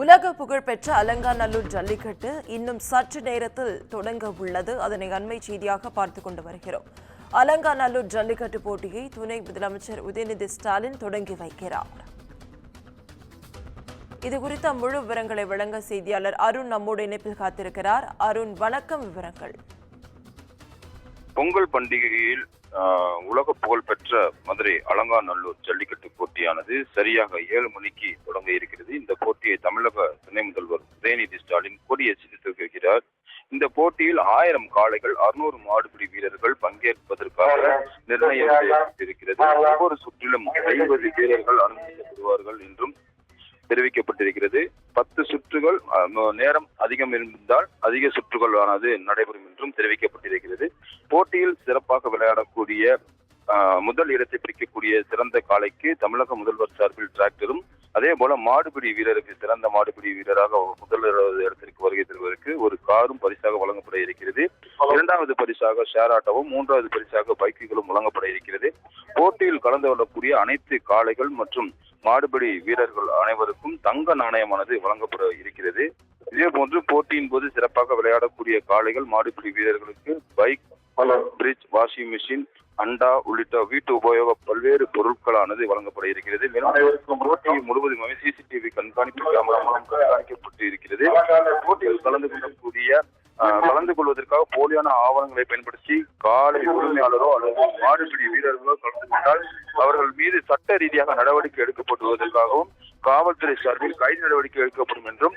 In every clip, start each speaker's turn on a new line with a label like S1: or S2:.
S1: உலக புகழ்பெற்ற அலங்காநல்லூர் ஜல்லிக்கட்டு இன்னும் சற்று நேரத்தில் தொடங்க உள்ளது. அதனை அண்மை செய்தியாக பார்த்து கொண்டு வருகிறோம். அலங்காநல்லூர் ஜல்லிக்கட்டு போட்டியை துணை முதலமைச்சர் உதயநிதி ஸ்டாலின் தொடங்கி வைக்கிறார். இது குறித்த முழு விவரங்களை வழங்க செய்தியாளர் அருண் நம்மோடு இணைப்பில் காத்திருக்கிறார். அருண் வணக்கம் விவரங்கள்.
S2: பொங்கல் பண்டிகையில் உலக புகழ்பெற்ற மதுரை அலங்காநல்லூர் ஜல்லிக்கட்டு போட்டியானது சரியாக ஏழு மணிக்கு தொடங்க இருக்கிறது. இந்த போட்டியை தமிழக துணை முதல்வர் உதயநிதி ஸ்டாலின் கொடியேற்றி துவக்குகிறார் இந்த போட்டியில் ஆயிரம் காளைகள் அறுநூறு மாடுபிடி வீரர்கள் பங்கேற்பதற்காக நிர்ணயம் செய்யப்பட்டிருக்கிறது. ஒவ்வொரு சுற்றிலும் ஐம்பது வீரர்கள் அனுமதிக்கப்படுவார்கள் என்றும் தெரிவிக்கப்பட்டிருக்கிறது. பத்து சுற்றுகள் அஹ், நேரம் அதிகம் இருந்தால் அதிக சுற்றுகள் ஆனது நடைபெறும் என்றும் தெரிவிக்கப்பட்டிருக்கிறது. போட்டியில் சிறப்பாக விளையாடக்கூடிய முதல் இடத்தை பிடிக்கக்கூடிய சிறந்த காலைக்கு தமிழக முதல்வர் சார்பில் டிராக்டரும் அதே போல மாடுபிடி வீரருக்கு சிறந்த மாடுபிடி வீரராக முதல் இடத்திற்கு வருகை தருவதற்கு ஒரு காரும் பரிசாக வழங்கப்பட இருக்கிறது. இரண்டாவது பரிசாக ஷேர் ஆட்டோவும் மூன்றாவது பரிசாக பைக்குகளும் வழங்கப்பட இருக்கிறது. போட்டியில் கலந்து கொள்ளக்கூடிய அனைத்து காளைகள் மற்றும் மாடுபிடி வீரர்கள் அனைவருக்கும் தங்க நாணயமானது வழங்கப்பட இருக்கிறது. இதே போன்று போட்டியின் போது சிறப்பாக விளையாடக்கூடிய காளைகள் மாடுபிடி வீரர்களுக்கு பைக் ஃப்ரிட்ஜ் வாஷிங் மிஷின் அண்டா உள்ளிட்ட வீட்டு உபயோக பல்வேறு பொருட்களானது வழங்கப்பட இருக்கிறது. மேலும் போட்டி முழுவதுமே சிசிடிவி கண்காணிப்பு கேமரா மூலம் கண்காணிக்கப்பட்டு இருக்கிறது. போட்டியில் கலந்து கொள்ளக்கூடிய கலந்து கொள்வதற்காக போலியான ஆவணங்களை பயன்படுத்தி காலை உரிமையாளரோ அல்லது மாடுபிடி வீரர்களோ கலந்து கொண்டால் அவர்கள் மீது சட்ட ரீதியாக நடவடிக்கை எடுக்கப்படுவதற்காகவும் காவல்துறை சார்பில் கைது நடவடிக்கை எடுக்கப்படும் என்றும்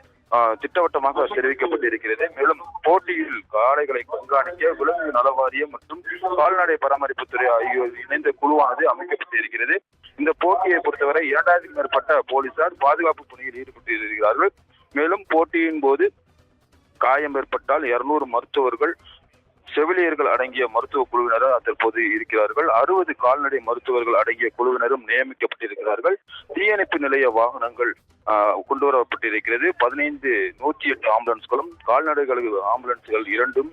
S2: திட்டவட்டமாக தெரிவிக்கப்பட்டிருக்கிறது. மேலும் போட்டியில் காளைகளை கண்காணிக்க விலங்கு நல வாரியம் மற்றும் கால்நடை பராமரிப்புத்துறை ஆகியோர் இணைந்த குழுவானது அமைக்கப்பட்டு இருக்கிறது இந்த போட்டியை பொறுத்தவரை இரண்டாயிரத்துக்கும் மேற்பட்ட போலீசார் பாதுகாப்பு பணியில் ஈடுபட்டு இருக்கிறார்கள் மேலும் போட்டியின் போது காயம் ஏற்பட்டால் இருநூறு மருத்துவர்கள் செவிலியர்கள் அடங்கிய மருத்துவ குழுவினர் தற்போது இருக்கிறார்கள். அறுபது கால்நடை மருத்துவர்கள் அடங்கிய குழுவினரும் நியமிக்கப்பட்டிருக்கிறார்கள். தீயணைப்பு நிலைய வாகனங்கள் கொண்டு வரப்பட்டிருக்கிறது பதினைந்து நூற்றி எட்டு ஆம்புலன்ஸ்களும் கால்நடைகளுக்கு ஆம்புலன்ஸ்கள் இரண்டும்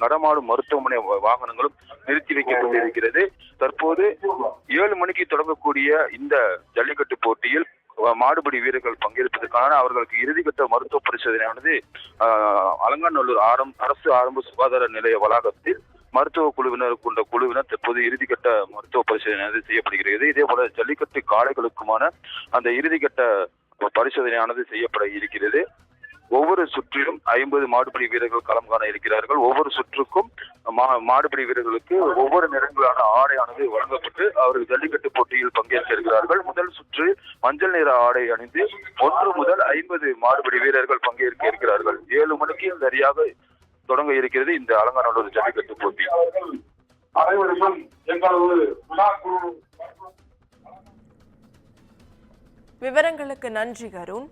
S2: நடமாடும் மருத்துவமனை வாகனங்களும் நிறுத்தி வைக்கப்பட்டிருக்கிறது. தற்போது ஏழு மணிக்கு தொடங்கக்கூடிய இந்த ஜல்லிக்கட்டு போட்டியில் மாடுபிடி வீரர்கள் பங்கேற்பதற்கான அவர்களுக்கு இறுதிக்கட்ட மருத்துவ பரிசோதனையானது அலங்காநல்லூர் ஆரம் அரசு ஆரம்ப சுகாதார நிலைய வளாகத்தில் மருத்துவ குழுவினர் கொண்ட குழுவினர் தற்போது இறுதிக்கட்ட மருத்துவ பரிசோதனையானது செய்யப்படுகிறது. இதே போல ஜல்லிக்கட்டு காளைகளுக்குமான அந்த இறுதிக்கட்ட பரிசோதனையானது செய்யப்பட இருக்கிறது. ஒவ்வொரு சுற்றிலும் ஐம்பது மாடுபிடி வீரர்கள் களம் காண இருக்கிறார்கள். ஒவ்வொரு சுற்றுக்கும் மாடுபிடி வீரர்களுக்கு ஒவ்வொரு நிறங்களான ஆடையானது வழங்கப்பட்டு அவர்கள் ஜல்லிக்கட்டு போட்டியில் பங்கேற்க இருக்கிறார்கள் முதல் சுற்று மஞ்சள் நிற ஆடை அணிந்து ஒன்று முதல் ஐம்பது மாடுபிடி வீரர்கள் பங்கேற்க இருக்கிறார்கள். ஏழு மணிக்கு சரியாக தொடங்க இருக்கிறது இந்த அலங்காநல்லூர் ஜல்லிக்கட்டு போட்டி.
S3: அனைவருக்கும் எங்களது
S1: விவரங்களுக்கு நன்றி அருண்